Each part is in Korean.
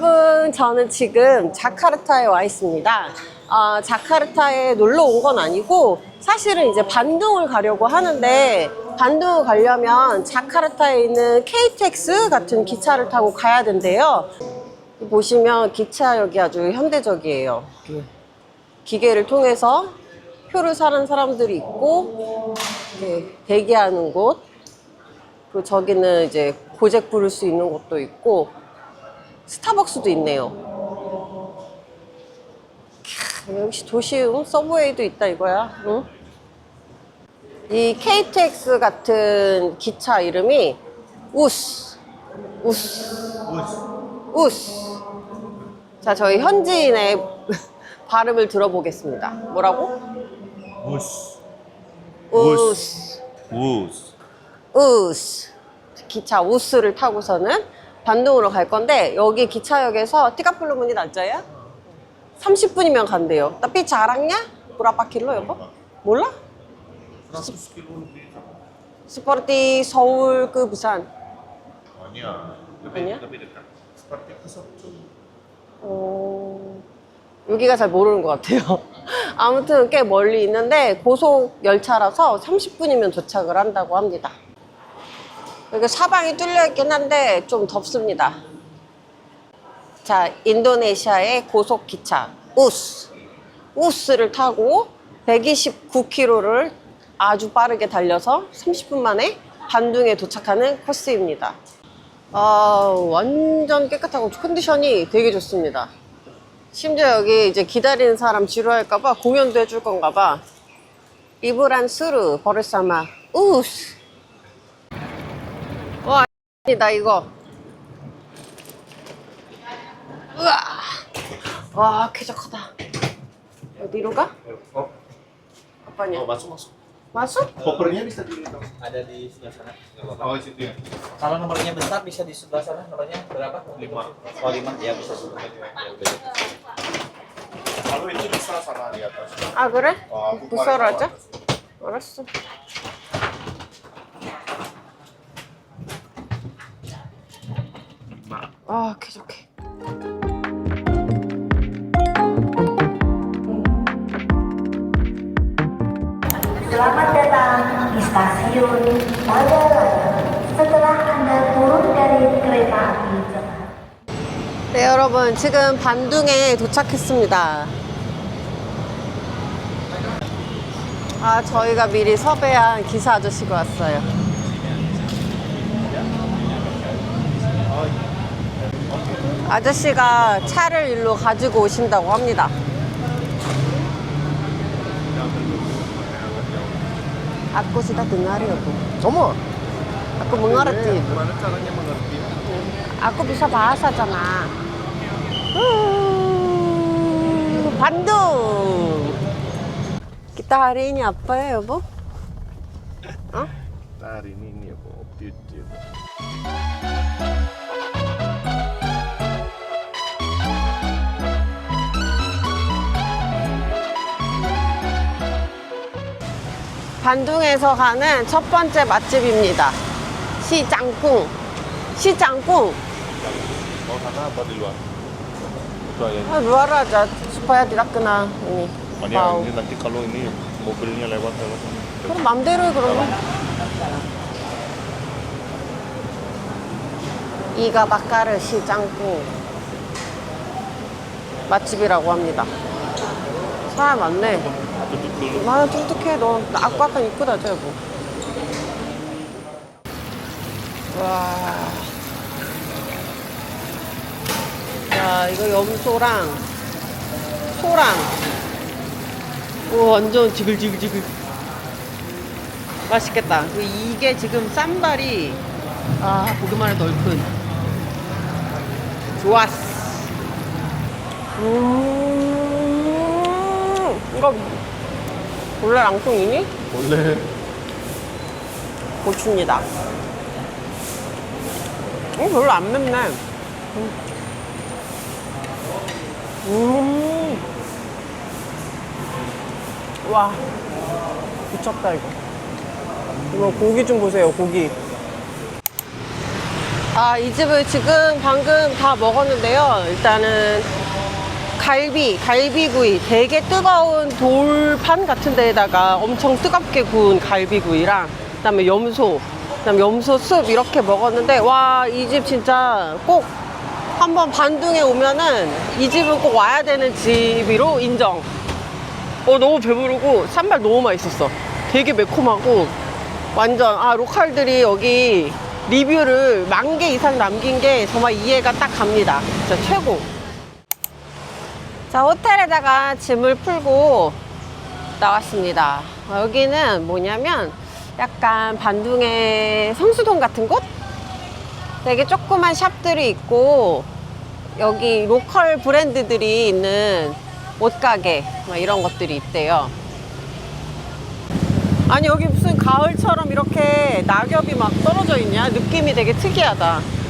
여러분, 저는 지금 자카르타에 와 있습니다. 아, 자카르타에 놀러 온 건 아니고 사실은 이제 반둥을 가려고 하는데 반둥을 가려면 자카르타에 있는 KTX 같은 기차를 타고 가야 된대요. 보시면 기차역이 아주 현대적이에요. 기계를 통해서 표를 사는 사람들이 있고 이렇게 대기하는 곳 그리고 저기는 이제 고잭 부를 수 있는 곳도 있고 스타벅스도 있네요. 캬, 역시 도시 응? 서브웨이도 있다 이거야. 응? 이 KTX 같은 기차 이름이 우스 우스 우스 자 저희 현지인의 발음을 들어보겠습니다. 뭐라고? 우스. 우스 우스. 우스 기차 우스를 타고서는 반동으로 갈 건데 여기 기차역에서 티카플루 문이 낮아요? 30분이면 간대요. tapi 잘았냐? kilo 여보? 몰라? 100 kilo lebih. seperti 서울 ke 부산. Dekat. Seperti ke Sabtu. 어, 여기가 잘 모르는 것 같아요. 아무튼 꽤 멀리 있는데 고속 열차라서 30분이면 도착을 한다고 합니다. 여기 사방이 뚫려 있긴 한데 좀 덥습니다. 자, 인도네시아의 고속 기차 우스. 우스를 타고 129km를 아주 빠르게 달려서 30분 만에 반둥에 도착하는 코스입니다. 아, 완전 깨끗하고 컨디션이 되게 좋습니다. 심지어 여기 이제 기다리는 사람 지루할까봐 공연도 해줄 건가봐. 이브란 스루 버르사마 우스. 와, 나 이거. 우와. 와, 쾌적하다. 어디로 가? Oh, 아빠냐? oh masuk masuk. 마수? Kopernya bisa dilihat. ada di sebelah sana. Nggak apa-apa. Oh, situ ya. Kalau nomornya besar bisa di sebelah sana. Nomornya berapa? Lima. Oh lima ya bisa sebelah. Ya, udah. Kalau itu bisa sana di atas. 아, 그래? 어, aku 부서로 paling 하자. bawah. 알았어. 아, 쾌적해. Selamat datang di stasiun Magalaya. Setelah Anda turun dari kereta api cepat. 네, 여러분. 지금 반둥에 도착했습니다. 아, 저희가 미리 섭외한 기사 아저씨가 왔어요. 아저씨가 차를 일로 가지고 오신다고 합니다. Aku sudah dengar ya, Bu. Semua. Aku mengerti. Gimana caranya mengerti? Aku bisa bahasanya. Uh, Bandung. Kita hari ini apa ya, ini. 반둥에서 가는 첫 번째 맛집입니다. 시장궁. 시장궁. Oh. 아, luar aja supaya tidak kena ini. Makanya bau. ini nanti kalau ini mobilnya lewat lewat. 그럼 맘대로 해 그러면. 이가 바카르 시장국 맛집이라고 합니다. 사람 많네. Tutup dulu. 나 뚱뚱해. 너 아까 아까 입고 다녀 여보. 와. 야 이거 염소랑 소랑. 오 완전 지글지글지글. 맛있겠다. 그리고 이게 지금 쌈발이 아 보기만 해도 얼큰. 좋았어. 음 이거 원래 랑송이니? Boleh. 고추입니다. 어, 별로 안 맵네. 음. 음. 와, 미쳤다, 이거. 이거 고기 좀 보세요, 고기. 아, 이 집을 지금 방금 다 먹었는데요. 일단은 갈비, 갈비구이, 되게 뜨거운 돌판 같은 데에다가 엄청 뜨겁게 구운 갈비구이랑 그다음에 염소, 그다음에 염소 숲 이렇게 먹었는데 와, 이 집 진짜 꼭 한번 반둥에 오면은 이 집은 꼭 와야 되는 집으로 인정. 어, 너무 배부르고 쌈발 너무 맛있었어. 되게 매콤하고 완전 아 로컬들이 여기 리뷰를 만 개 이상 남긴 게 정말 이해가 딱 갑니다. 진짜 최고. 자 호텔에다가 짐을 풀고 나왔습니다. 어, 여기는 뭐냐면 약간 반둥의 성수동 같은 곳? 되게 조그만 샵들이 있고 여기 로컬 브랜드들이 있는 옷가게 막 이런 것들이 있대요. 아니 여기 무슨 가을처럼 이렇게 낙엽이 막 떨어져 있냐? 느낌이 되게 특이하다.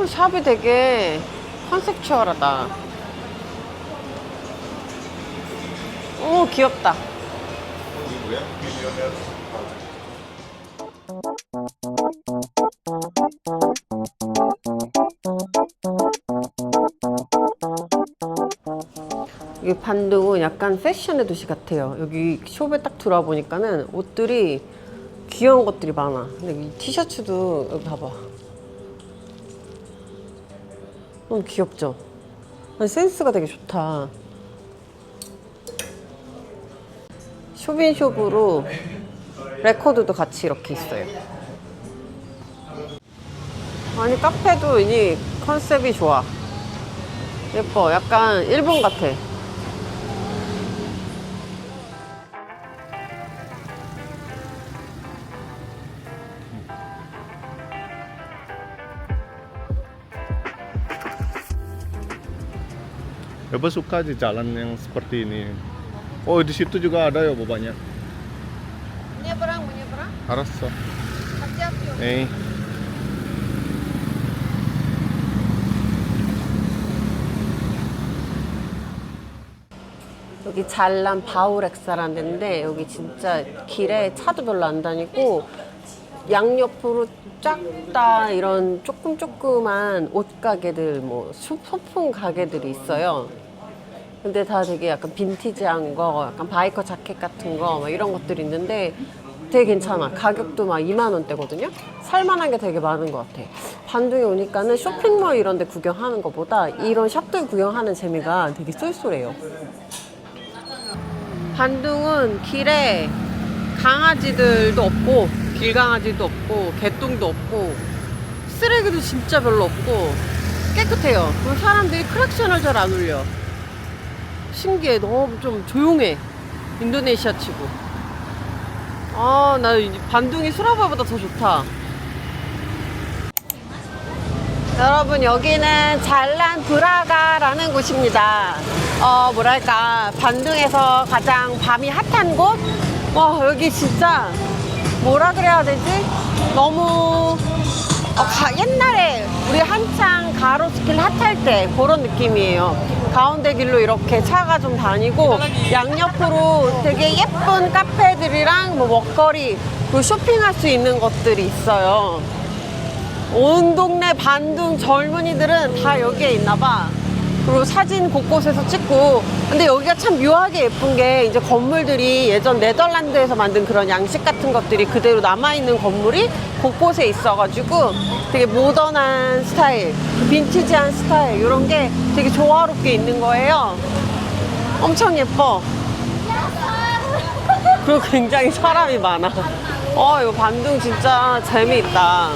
어, 샵이 되게 컨셉추얼하다. 오 귀엽다. 여기 반둥은 약간 패션의 도시 같아요. 여기 숍에 딱 들어와 보니까는 옷들이 귀여운 것들이 많아. 근데 이 티셔츠도 여기 봐봐. 너무 귀엽죠? 아니, 센스가 되게 좋다. 쇼빈숍으로 레코드도 같이 이렇게 있어요. 아니 카페도 이 컨셉이 좋아. 예뻐. 약간 일본 같아. Coba suka di jalan yang seperti ini. Oh di situ juga ada ya bapaknya. 문예브랑 문예브랑 Harus. 같이 합죠. Eh. 여기 잘난 바우렉사라는 데인데 여기 진짜 길에 차도 별로 안 다니고 양옆으로 쫙다 이런 조금 조그만 옷 가게들 뭐 소- 소품 가게들이 있어요. 근데 다 되게 약간 빈티지한 거, 약간 바이커 자켓 같은 거, 막 이런 것들이 있는데 되게 괜찮아. 가격도 막 2만 원대거든요. 살만한 게 되게 많은 것 같아. 반둥에 오니까는 쇼핑몰 이런 데 구경하는 것보다 이런 샵들 구경하는 재미가 되게 쏠쏠해요. 반둥은 길에 강아지들도 없고 길강아지도 없고 개똥도 없고 쓰레기도 진짜 별로 없고 깨끗해요. 그리고 사람들이 크랙션을 잘 안 울려. 신기해. 너무 좀 조용해. 인도네시아 치고. 아, 나이 반둥이 수라바보다 더 좋다. 여러분 여기는 잘란 브라가라는 곳입니다. 어 뭐랄까 반둥에서 가장 밤이 핫한 곳. 와 여기 진짜 뭐라 그래야 되지? 너무 어, 가- 옛날에 우리 한창 가로수길 핫할 때 그런 느낌이에요. 가운데 길로 이렇게 차가 좀 다니고 양옆으로 되게 예쁜 카페들이랑 뭐 먹거리 그리고 쇼핑할 수 있는 것들이 있어요. 온 동네 반둥 젊은이들은 다 여기에 있나 봐. 그리고 사진 곳곳에서 찍고. 근데 여기가 참 묘하게 예쁜 게 이제 건물들이 예전 네덜란드에서 만든 그런 양식 같은 것들이 그대로 남아있는 건물이 곳곳에 있어가지고 되게 모던한 스타일, 빈티지한 스타일, 이런 게 되게 조화롭게 있는 거예요. 엄청 예뻐. 그리고 굉장히 사람이 많아. 어, 이거 반둥 진짜 재미있다.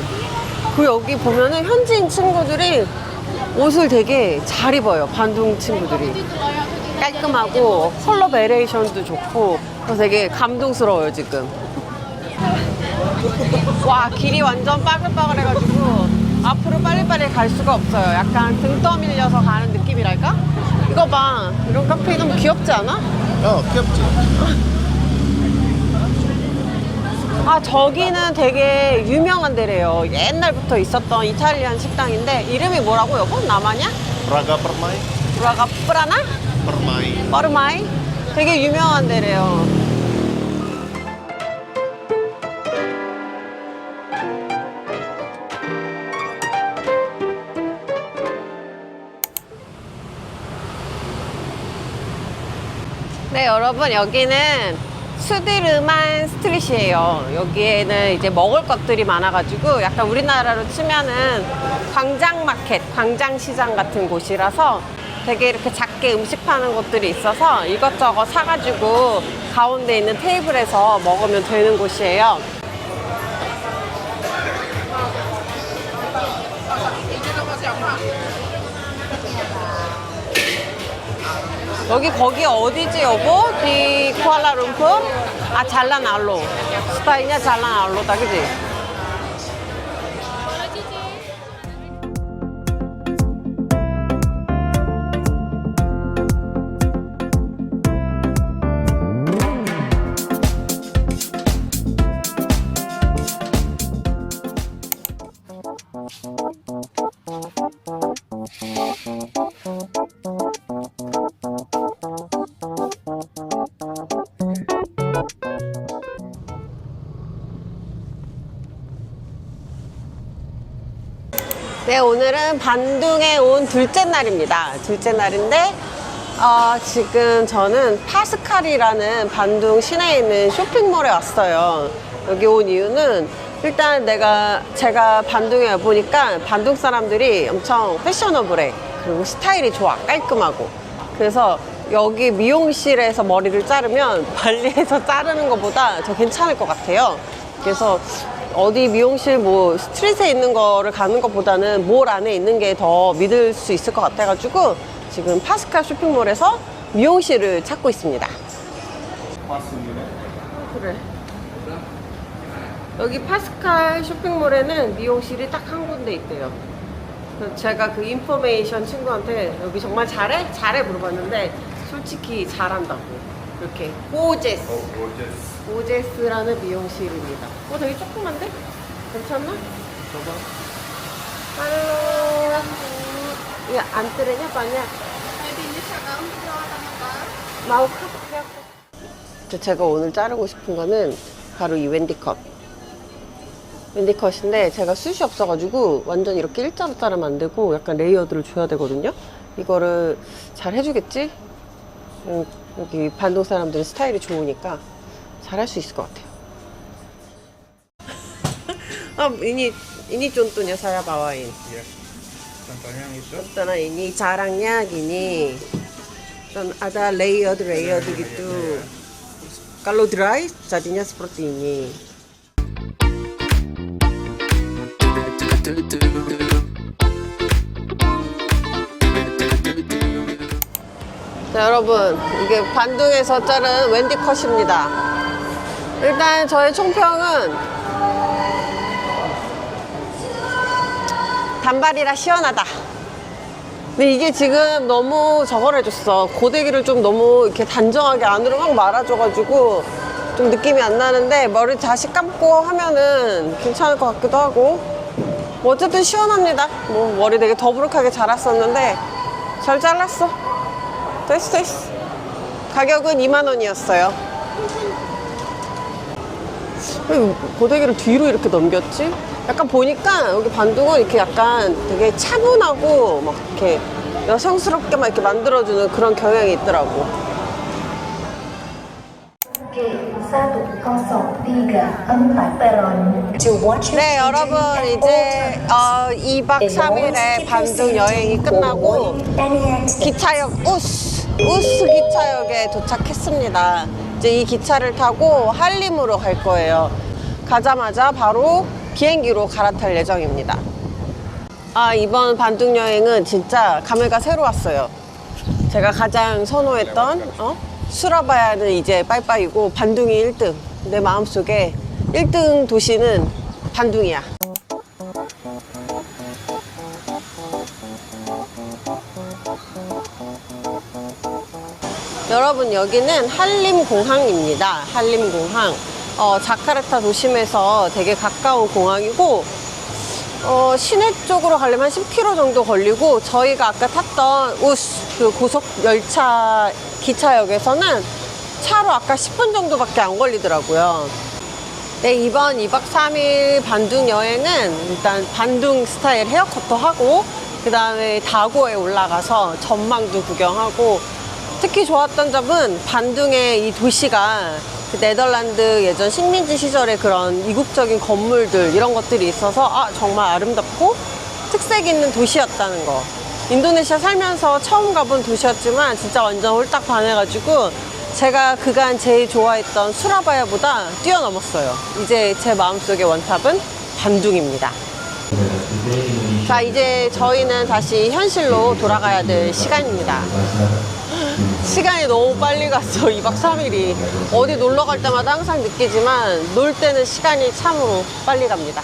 그 여기 보면은 현지인 친구들이 옷을 되게 잘 입어요. 반둥 친구들이. 깔끔하고 컬러 베레이션도 좋고 그래서 되게 감동스러워요, 지금. 와, 길이 완전 빠글빠글해가지고 앞으로 빨리빨리 갈 수가 없어요. 약간 등 떠밀려서 가는 느낌이랄까? 이거 봐. 이런 카페 너무 귀엽지 않아? Oh, 귀엽지. 아 저기는 되게 유명한 데래요 옛날부터 있었던 이탈리안 식당인데 이름이 뭐라고 요거? 나마냐? 브라가 퍼마이 브라가 프라나? 퍼마이 퍼마이? 되게 유명한 데래요 네 여러분 여기는 수디르만 스트릿이에요. 여기에는 이제 먹을 것들이 많아가지고 약간 우리나라로 치면은 광장 마켓, 광장 시장 같은 곳이라서 되게 이렇게 작게 음식 파는 곳들이 있어서 이것저것 사가지고 가운데 있는 테이블에서 먹으면 되는 곳이에요. 여기 거기 어디지 여보? 디 쿠알라룸푸? 아 잘란 알로 스타이냐 잘란 알로다 그지? 오늘은 반둥에 온 둘째 날입니다. 둘째 날인데, 어, 지금 저는 파스칼이라는 반둥 시내에 있는 쇼핑몰에 왔어요. 여기 온 이유는 일단 내가, 제가 반둥에 와보니까 반둥 사람들이 엄청 패셔너블해. 그리고 스타일이 좋아. 깔끔하고. 그래서 여기 미용실에서 머리를 자르면 발리에서 자르는 것보다 더 괜찮을 것 같아요. 그래서 어디 미용실 뭐 스트릿에 있는 거를 가는 것보다는 몰 안에 있는 게 더 믿을 수 있을 것 같아가지고 지금 파스칼 쇼핑몰에서 미용실을 찾고 있습니다. 그래. 여기 파스칼 쇼핑몰에는 미용실이 딱 한 군데 있대요. 그래서 제가 그 인포메이션 친구한테 여기 정말 잘해? 잘해 물어봤는데 솔직히 잘한다고. 이렇게 호제스. 오제스라는 미용실입니다. 어, 되게 조그만데? 괜찮나? 할로. 야, 안 뜨래냐, 빠냐? 마우 카페. 제가 오늘 자르고 싶은 거는 바로 이 웬디컷. 웬디컷인데 제가 숱이 없어가지고 완전 이렇게 일자로 자르면 안 되고 약간 레이어드를 줘야 되거든요. 이거를 잘 해주겠지? 음, 여기 반동 사람들은 스타일이 좋으니까 잘할 수 있을 것 같아요. ah, ini contohnya saya bawain. Contohnya yang itu. Contohnya ini carangnya gini. Dan ada layered layered gitu. Kalau dry jadinya seperti ini. 자, 여러분, 이게 반둥에서 자른 웬디 컷입니다. 일단 저의 총평은 단발이라 시원하다. 근데 이게 지금 너무 저걸 해줬어. 고데기를 좀 너무 이렇게 단정하게 안으로 막 말아줘가지고 좀 느낌이 안 나는데 머리 다시 감고 하면은 괜찮을 것 같기도 하고. 뭐 어쨌든 시원합니다. 뭐 머리 되게 더부룩하게 자랐었는데 잘 잘랐어. 됐어, 됐어. 가격은 2만 원이었어요. 왜 고데기를 뒤로 이렇게 넘겼지? 약간 보니까 여기 반둥은 이렇게 약간 되게 차분하고 막 이렇게 여성스럽게 막 이렇게 만들어주는 그런 경향이 있더라고. G103 peron to watch your 네, 여러분 이제 어, 2박 3일의 반둥 여행이 끝나고 기차역 우스 우스 기차역에 도착했습니다. 이제 이 기차를 타고 한림으로 갈 거예요. 가자마자 바로 비행기로 갈아탈 예정입니다. 아 이번 반둥 여행은 진짜 감회가 새로웠어요. 제가 가장 선호했던 어? 수라바야는 이제 빠이빠이고 반둥이 1등. 내 마음속에 1등 도시는 반둥이야. 여러분 여기는 한림공항입니다. 한림공항. 어, 자카르타 도심에서 되게 가까운 공항이고 어, 시내 쪽으로 가려면 10km 정도 걸리고 저희가 아까 탔던 우스 그 고속 열차 기차역에서는 차로 아까 10분 정도밖에 안 걸리더라고요. 네, 이번 2박 3일 반둥 여행은 일단 반둥 스타일 헤어컷도 하고 그 다음에 다고에 올라가서 전망도 구경하고 특히 좋았던 점은 반둥의 이 도시가 그 네덜란드 예전 식민지 시절의 그런 이국적인 건물들 이런 것들이 있어서 아 정말 아름답고 특색 있는 도시였다는 거. 인도네시아 살면서 처음 가본 도시였지만 진짜 완전 홀딱 반해가지고 제가 그간 제일 좋아했던 수라바야보다 뛰어넘었어요. 이제 제 마음속의 원탑은 반둥입니다. 자, 이제 저희는 다시 현실로 돌아가야 될 시간입니다. 시간이 너무 빨리 갔어, 2박 3일이. 어디 놀러 갈 때마다 항상 느끼지만, 놀 때는 시간이 참으로 빨리 갑니다.